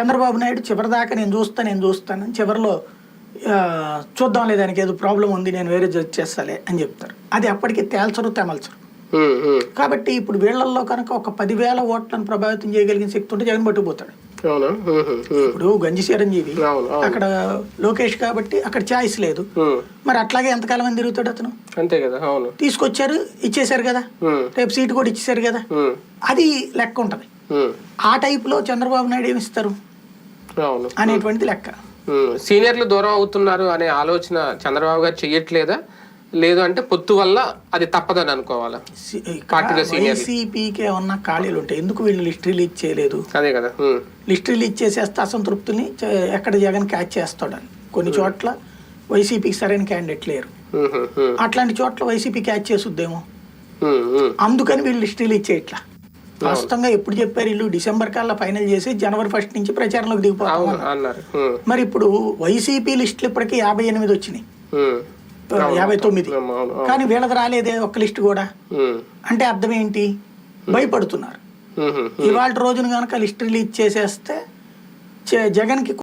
చంద్రబాబు నాయుడు చివరిదాకా నేను చూస్తా నేను చూస్తాను. చివరిలో చూద్దాంలే దానికి ఏదో ప్రాబ్లం ఉంది నేను వేరే జడ్జ్ చేస్తాలే అని చెప్తారు. అది అప్పటికి తేల్చరు తెమల్చరు. కాబట్టి ఇప్పుడు వీళ్ళల్లో కనుక ఒక పదివేల ఓట్లను ప్రభావితం చేయగలిగిన శక్తి ఉంటే జగన్ పట్టుకుపోతాడు. ఇప్పుడు గంజి చిరంజీవి అక్కడ లోకేష్ కాబట్టి అక్కడ ఛాయిస్ లేదు. మరి అట్లాగే ఎంతకాలం అని తిరుగుతాడు అతను? అంతే కదా అవును. తీసుకొచ్చారు ఇచ్చేశారు కదా? రేపు సీటు కూడా ఇచ్చేశారు కదా? అది లెక్క ఉంటుంది. ఆ టైపులో చంద్రబాబు నాయుడు ఏమి ఇస్తారు? అవును. అనేటువంటిది లెక్క. సీనియర్లు దూరం అవుతున్నారు అనే ఆలోచన చంద్రబాబు గారు చెయ్యట్లేదా? లేదు అంటే పొత్తు వల్ల అది తప్పదని అనుకోవాలా. వైసీపీకి ఏమన్నా ఖాళీలు ఉంటాయి. ఎందుకు వీళ్ళు లిస్ట్ రిలీజ్ చేయలేదు? అదే కదా. లిస్ట్ రిలీజ్ చేసేస్తే అసంతృప్తిని ఎక్కడ జగన్ క్యాచ్ చేస్తాడని. కొన్ని చోట్ల వైసీపీకి సరైన క్యాండిడేట్ లేరు. అట్లాంటి చోట్ల వైసీపీ క్యాచ్ చేసుద్దేమో. అందుకని వీళ్ళు లిస్ట్ రిలీజ్ చేయట్లా. వాస్తవంగా ఎప్పుడు చెప్పారు వీళ్ళు? డిసెంబర్ కల్లా ఫైనల్ చేసి జనవరి ఫస్ట్ నుంచి ప్రచారంలోకి దిగిపోతాం అన్నారు. మరి ఇప్పుడు వైసీపీ లిస్టులు ఇప్పటికీ యాభై ఎనిమిది వచ్చినాయి. యాభై తొమ్మిది. కానీ వీళ్ళది రాలేదే ఒక్క లిస్ట్ కూడా. అంటే అర్థం ఏంటి? భయపడుతున్నారు. ఇవాళ రోజున కనుక లిస్ట్ రిలీజ్ చేసేస్తే జ- జగన్కి